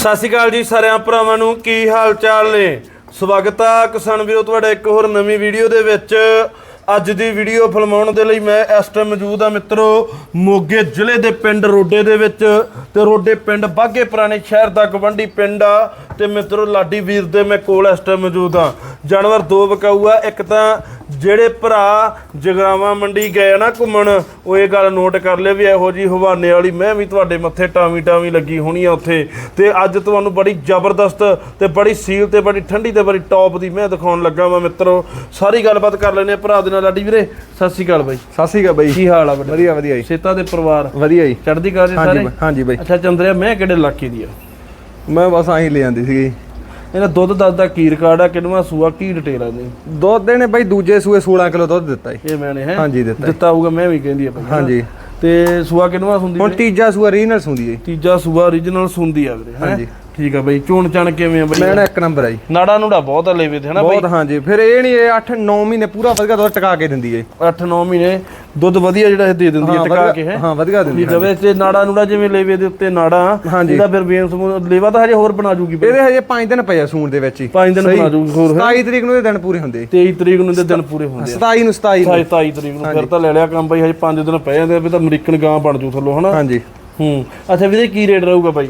ਸਤਿ ਸ਼੍ਰੀ ਅਕਾਲ ਜੀ ਸਾਰਿਆਂ ਭਰਾਵਾਂ ਨੂੰ, ਕੀ ਹਾਲ ਚਾਲ ਨੇ? ਸਵਾਗਤ ਆ ਕਿਸਾਨ ਵੀਰੋ ਤੁਹਾਡਾ ਇੱਕ ਹੋਰ ਨਵੀਂ ਵੀਡੀਓ ਦੇ ਵਿੱਚ। ਅੱਜ ਦੀ ਵੀਡੀਓ ਫਿਲਮਾਉਣ ਦੇ ਲਈ ਮੈਂ ਇਸ ਟਾਈਮ ਮੌਜੂਦ ਆ ਮਿੱਤਰੋ, ਮੋਗੇ ਜ਼ਿਲ੍ਹੇ ਦੇ ਪਿੰਡ ਰੋਡੇ ਦੇ ਵਿੱਚ। ਤੇ ਰੋਡੇ ਪਿੰਡ ਬਾਗੇ ਪੁਰਾਣੇ ਸ਼ਹਿਰ ਦਾ ਗਵੰਡੀ ਪਿੰਡ ਆ। ਤੇ ਮਿੱਤਰੋ, ਲਾਡੀ ਵੀਰ ਦੇ ਮੈਂ ਕੋਲ ਇਸ ਟਾਈਮ ਮੌਜੂਦ ਆ। ਜਾਨਵਰ ਦੋ ਵਿਕਾਊ ਆ, ਇੱਕ ਤਾਂ ਜਿਹੜੇ ਭਰਾ ਜਗਰਾਵਾਂ ਮੰਡੀ ਗਏ ਨਾ ਘੁੰਮਣ ਉਹ ਇਹ ਗੱਲ ਨੋਟ ਕਰ ਲਿਓ ਵੀ ਇਹੋ ਜੀ ਹਵਾਨੇ ਵਾਲੀ ਮੈਂ ਵੀ ਤੁਹਾਡੇ ਮੱਥੇ ਟਾਵੀ ਟਾਵੀ ਲੱਗੀ ਹੋਣੀ ਆ ਉੱਥੇ। ਤੇ ਅੱਜ ਤੁਹਾਨੂੰ ਬੜੀ ਜ਼ਬਰਦਸਤ ਤੇ ਬੜੀ ਸੀਲ ਤੇ ਬੜੀ ਠੰਡੀ ਤੇ ਬੜੀ ਟੌਪ ਦੀ ਮੈਂ ਦਿਖਾਉਣ ਲੱਗਾ ਵਾਂ ਮਿੱਤਰੋ। ਸਾਰੀ ਗੱਲਬਾਤ ਕਰ ਲੈਨੇ ਆ ਭਰਾ ਦੇ ਨਾਲ ਲਾਡੀ ਵੀਰੇ ਸਤਿ ਸ਼੍ਰੀ ਅਕਾਲ ਬਾਈ। ਸਤਿ ਸ਼੍ਰੀ ਅਕਾਲ ਬਾਈ। ਕੀ ਹਾਲ ਆ ਵੱਡਾ? ਵਧੀਆ ਵਧੀਆ ਜੀ। ਸੇਤਾ ਦੇ ਪਰਿਵਾਰ? ਵਧੀਆ ਜੀ। ਚੜ੍ਹਦੀ ਕਲਾ ਦੇ ਸਾਰੇ? ਹਾਂਜੀ ਬਾਈ। ਅੱਛਾ ਚੰਦਰਿਆ ਮੈਂ ਕਿਹੜੇ ਇਲਾਕੇ ਦੀ ਆ? ਮੈਂ ਬਸ ਆਹੀ ਲੈ ਆਂਦੀ ਸੀਗੀ। ਇਹਦਾ ਦੁੱਧ ਦੱਸਦਾ ਕੀ ਰਿਕਾਰਡ ਆ ਕਿੰਨਵਾ ਸੂਆ ਕੀ ਡਿਟੇਲ ਆ ਇਹਦੀ ਦੁੱਧ ਨੇ ਬਾਈ ਦੂਜੇ ਸੂਏ 16 ਕਿਲੋ ਦੁੱਧ ਦਿੱਤਾ ਜੀ ਇਹ ਮੈਨੇ ਹੈ ਹਾਂਜੀ ਦਿੱਤਾ। ਦਿੱਤਾ ਹੋਊਗਾ ਮੈਂ ਵੀ ਕਹਿੰਦੀ ਆ ਭਾਈ? ਹਾਂਜੀ ਤੇ ਸੂਆ ਕਿੰਨਵਾ ਹੁੰਦੀ ਹੁਣ ਤੀਜਾ ਸੂਆ ਰੀਨਲ ਸੁੰਦੀ ਹੈ। ਤੀਜਾ ਸੂਆ origignal ਸੁੰਦੀ ਆ ਵੀਰੇ? ਹਾਂਜੀ। ਠੀਕ ਆ ਬਈ ਚੋਣ ਚਣ ਕਿਵੇਂ ਆ ਬਈ? ਮੈਂ ਨਾ ਇੱਕ ਨੰਬਰ ਆ ਜੀ। ਨਾੜਾ ਨੂੜਾ ਬਹੁਤ ਆ ਲੇਵੇ ਤੇ ਹਨਾ ਬਈ? ਬਹੁਤ ਹਾਂਜੀ। ਫਿਰ ਇਹ ਨਹੀਂ ਇਹ 8 9 ਮਹੀਨੇ ਪੂਰਾ ਵਧੀਆ ਦੁੱਧ ਟਿਕਾ ਕੇ ਦਿੰਦੀ ਹੈ 8-9 ਮਹੀਨੇ ਦੁੱਧ ਵਧੀਆ ਜਿਹੜਾ ਇਹ ਦੇ ਦਿੰਦੀ ਹੈ ਹਾਂ, ਟਿਕਾ ਕੇ ਹੈ? ਹਾਂ ਵਧੀਆ ਦਿੰਦੀ ਠੀਕ ਆ ਵੇ ਤੇ ਨਾੜਾ ਨੂੜਾ ਜਿਵੇਂ ਲੇਵੇ ਦੇ ਉੱਤੇ ਨਾੜਾ। ਇਹਦਾ ਫਿਰ ਸਮੂਹ ਲੇਵਾ ਤਾਂ ਹਜੇ ਹੋਰ ਬਣਾ ਜੂਗੀ ਬਈ। ਇਹਦੇ ਹਜੇ 5 ਦਿਨ ਪਏ ਆ ਸੂਣ ਦੇ ਵਿੱਚ ਹੀ। ਪੰਜ ਦਿਨ ਸਹੀ। ਬਣਾ ਜੂਗੀ ਹੋਰ ਹੈ? 27 ਤਰੀਕ ਨੂੰ ਇਹ ਦਿਨ ਪੂਰੇ ਹੁੰਦੇ। 23 ਤਰੀਕ ਨੂੰ ਇਹਦੇ ਦਿਨ ਪੂਰੇ ਹੁੰਦੇ ਆ। 27 ਨੂੰ 27 ਨੂੰ। 27 ਤਰੀਕ ਨੂੰ ਫਿਰ ਤਾਂ ਲੈ ਲਿਆ ਕੰਮ ਬਈ ਹਜੇ 5 ਦਿਨ ਪਏ ਜਾਂਦੇ ਵੀ ਤਾਂ ਅਮਰੀਕਨ ਗਾਂ ਬਣ ਜੂ ਥੱਲੋਂ ਹਨਾ? ਹਾਂਜੀ। ਹੂੰ। ਅੱਛਾ ਵੀਰੇ ਕੀ ਰੇਟ ਰਹੂਗਾ ਬਾਈ?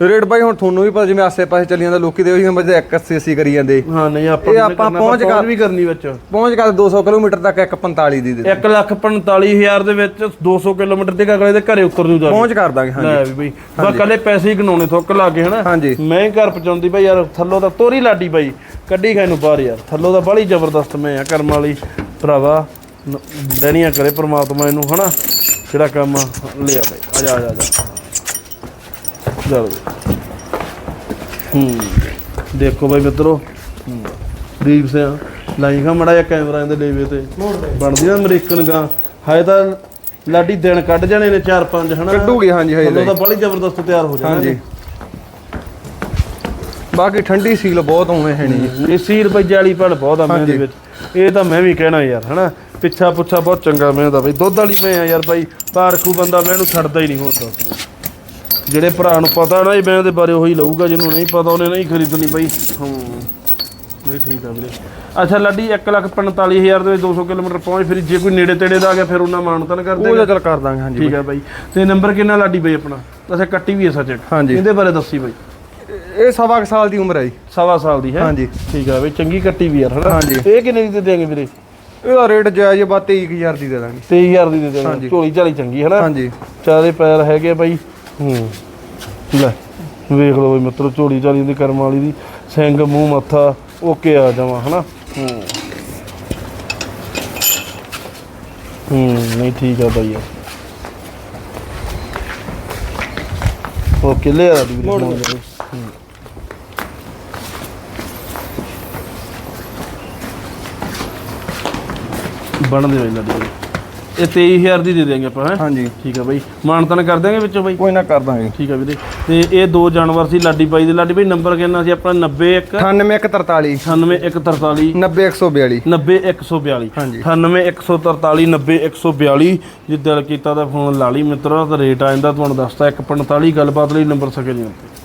ਰੇਟ ਬਾਈ ਹੁਣ ਤੁਹਾਨੂੰ ਵੀ ਪਤਾ ਜਿਵੇਂ ਆਸੇ ਪਾਸੇ ਚੱਲੀ ਜਾਂਦਾ ਲੋਕੀ ਦੇ ਉਹੀ ਤੇ 180 ਕਰੀ ਜਾਂਦੇ। ਹਾਂ ਨਹੀਂ ਆਪਾਂ ਇਹ ਨੂੰ ਆਪਾਂ ਪਹੁੰਚ ਕਰ- ਵੀ ਕਰਨੀ ਵਿੱਚ। ਪਹੁੰਚ ਕਰ 200 ਕਿਲੋਮੀਟਰ ਤੱਕ 145 ਦੀ ਦੇ 1 ਲੱਖ 45000 ਦੇ ਵਿੱਚ 200 ਕਿਲੋਮੀਟਰ ਤੇ ਅਗਲੇ ਦੇ ਘਰੇ ਉਤਰ ਜੂ ਜਾ। ਪਹੁੰਚ ਕਰ ਦਾਂਗੇ ਹਾਂਜੀ। ਲੈ ਵੀ ਬਈ ਬਾ ਕੱਲੇ ਪੈਸੇ ਹੀ ਗਨਾਉਣੇ ਥੁੱਕ ਲਾ ਕੇ ਹਨਾ? ਹਾਂਜੀ। ਮੈਂ ਹੀ ਘਰ ਪਹੁੰਚਾਉਂਦੀ ਬਈ ਯਾਰ ਥੱਲੋਂ ਤਾਂ ਤੋਰੀ ਲਾਡੀ ਬਾਈ ਕੱਢੀ ਖਾਈ ਨੂੰ ਬਾਹਰ ਯਾਰ। ਥੱਲੋਂ ਤਾਂ ਬੜੀ ਜ਼ਬਰਦਸਤ ਮੈਂ ਆ ਕਰਮ ਵਾਲੀ ਭਰਾਵਾ ਨ- ਲੈਣੀਆਂ ਕਰੇ ਪ੍ਰਮਾਤਮਾ ਇਹਨੂੰ ਹਨਾ? ਜਿਹੜਾ ਕੰਮ ਲਿਆ ਬਈ ਆ ਜਾ ਆ ਜਾ। ਚੱਲ ਹੂੰ ਦੇਖੋ ਬਈ ਮਿੱਤਰੋ। ਦੀਪ ਸਿੰਘ ਲਾਈ ਖਾ ਮੜਾ ਜਿਹਾ ਕੈਮਰਾ ਇਹਦੇ ਲੇਵੇ ਤੇ। ਬਣਦੀ ਨਾ ਅਮਰੀਕਨ ਗਾਂ। ਹਾਏ ਤਾਂ ਲਾਡੀ ਦਿਨ ਕੱਢ ਜਾਣੇ ਨੇ 4-5 ਹਨਾ? ਕੱਢੂਗੀ ਹਾਂਜੀ ਹਜੇ ਥੱਲੋਂ ਤਾਂ ਬੜੀ ਜ਼ਬਰਦਸਤ ਤਿਆਰ ਹੋ ਜਾਣਾ ਹਾਂਜੀ। ਬਾਕੀ ਠੰਡੀ ਸੀਲ ਬਹੁਤ ਉਵੇਂ ਹੈ ਨਹੀਂ ਇਹ ਸੀਰ ਬਈ ਜਾਲੀ ਪੜ ਬਹੁਤ ਆ ਮੈਂ ਦੇ ਵਿੱਚ। ਇਹ ਤਾਂ ਮੈਂ ਵੀ ਕਹਿਣਾ ਯਾਰ ਹਨਾ? ਪਿੱਛਾ ਪੁੱਛਾ ਬਹੁਤ ਚੰਗਾ ਮੈਂ ਦਾ ਬਈ। ਦੁੱਧ ਵਾਲੀ ਮੈਂ ਆ ਯਾਰ ਬਾਈ। ਪਾਰਖੂ ਬੰਦਾ ਮੈਂ ਇਹਨੂੰ ਛੱਡਦਾ ਹੀ ਨਹੀਂ ਹੁੰਦਾ ਜਿਹੜੇ ਭਰਾ ਨੂੰ ਪਤਾ ਨਾ ਇਹ ਮੈਂ ਦੇ ਬਾਰੇ ਉਹੀ ਲਊਗਾ ਜਿਹਨੂੰ ਨਹੀਂ ਪਤਾ ਉਹਨੇ ਨਹੀਂ ਖਰੀਦਣੀ ਬਾਈ। ਹਾਂ। ਨਹੀਂ ਠੀਕ ਆ ਵੀਰੇ। ਅੱਛਾ ਲੱਡੀ 145000 ਦੇ ਵਿੱਚ 200 ਕਿਲੋਮੀਟਰ ਪਹੁੰਚ ਫਿਰ ਜੇ ਕੋਈ ਨੇੜੇ ਤੇੜੇ ਦਾ ਆ ਗਿਆ ਫਿਰ ਉਹਨਾਂ ਮਾਨਤਨ ਕਰ ਉਹ ਦੇਗਾ ਤਾਂ ਚੱਲ ਕਰ ਦਾਂਗੇ ਹਾਂਜੀ ਠੀਕ ਆ ਬਾਈ। ਤੇ ਨੰਬਰ ਕਿੰਨਾ ਲਾਡੀ ਬਾਈ ਆਪਣਾ? ਅੱਛਾ ਕੱਟੀ ਵੀ ਹੈ ਸੱਚ। ਹਾਂਜੀ। ਇਹਦੇ ਬਾਰੇ ਦੱਸੀ ਬਾਈ। ਇਹ ਸਵਾ ਕੁ ਸਾਲ ਦੀ ਉਮਰ ਹੈ ਜੀ। ਸਵਾ ਸਾਲ ਦੀ ਹੈ? ਹਾਂਜੀ। ਠੀਕ ਆ ਬਈ ਚੰਗੀ ਕੱਟੀ ਵੀ ਯਾਰ ਹਨਾ? ਹਾਂਜੀ। ਇਹ ਕਿੰਨੇ ਦੀ ਦੇ ਦੇਾਂਗੇ ਵੀਰੇ? ਇਹਦਾ ਰੇਟ ਜਾਇਜ਼ ਬਸ 23000 ਦੀ ਦੇ ਦਾਂਗੇ। 23000 ਦੀ ਦੇ ਦੇਾਂਗੇ ਹਾਂਜੀ। ਝੋਲੀ ਝਾਲੀ ਚੰਗੀ ਹੈ ਨਾ ਹਾਂਜੀ। ਚਾਰੇ ਪੈਰ ਹੈਗੇ ਬਾਈ। ਹੂੰ। ਲੈ ਵੇਖ ਲਓ ਬਈ ਮਿੱਤਰੋ ਝੋਲੀ ਝਾਲੀ ਦੀ ਕਰਮ ਵਾਲੀ ਦੀ ਸਿੰਘ ਮੂੰਹ ਮੱਥਾ ਓਕੇ ਆ ਜਾਵਾਂ ਹਨਾ? ਹੂੰ। ਹੂੰ ਨਹੀਂ ਠੀਕ ਆ ਬਾਈ ਓਕੇ ਲੈ ਆ ਦੀ ਮੋੜ ਦੇ। ਬਣਦੇ ਹੋਏ ਲੱਡੀ ਬਾਈ। ਇਹ 23000 ਦੀ ਦੇ ਦੇਾਂਗੇ ਆਪਾਂ ਹੈ? ਹਾਂਜੀ। ਠੀਕ ਆ ਬਾਈ। ਮਾਨਤਨ ਕਰ ਦਿਆਂਗੇ ਵਿੱਚੋਂ ਬਾਈ? ਕੋਈ ਨਾ ਕਰ ਦਾਂਗੇ। ਠੀਕ ਆ ਵੀਰੇ। ਤੇ ਇਹ ਦੋ ਜਾਨਵਰ ਸੀ ਲਾਡੀ ਬਾਈ ਦੇ। ਲਾਡੀ ਬਾਈ ਨੰਬਰ ਕਿੰਨਾ ਸੀ ਆਪਣਾ? 91 98143 98143 90142 90142 ਹਾਂਜੀ। 98143 90142 ਜੇ ਦਿਲ ਕੀਤਾ ਤਾਂ ਫੋਨ ਲਾ ਲਈ ਮਿੱਤਰੋ ਤਾਂ ਰੇਟ ਆ ਜਾਂਦਾ ਤੁਹਾਨੂੰ ਦੱਸਤਾ 145 ਗੱਲਬਾਤ ਲਈ ਨੰਬਰ ਸਕੇ ਜੀ ਉੱਤੇ।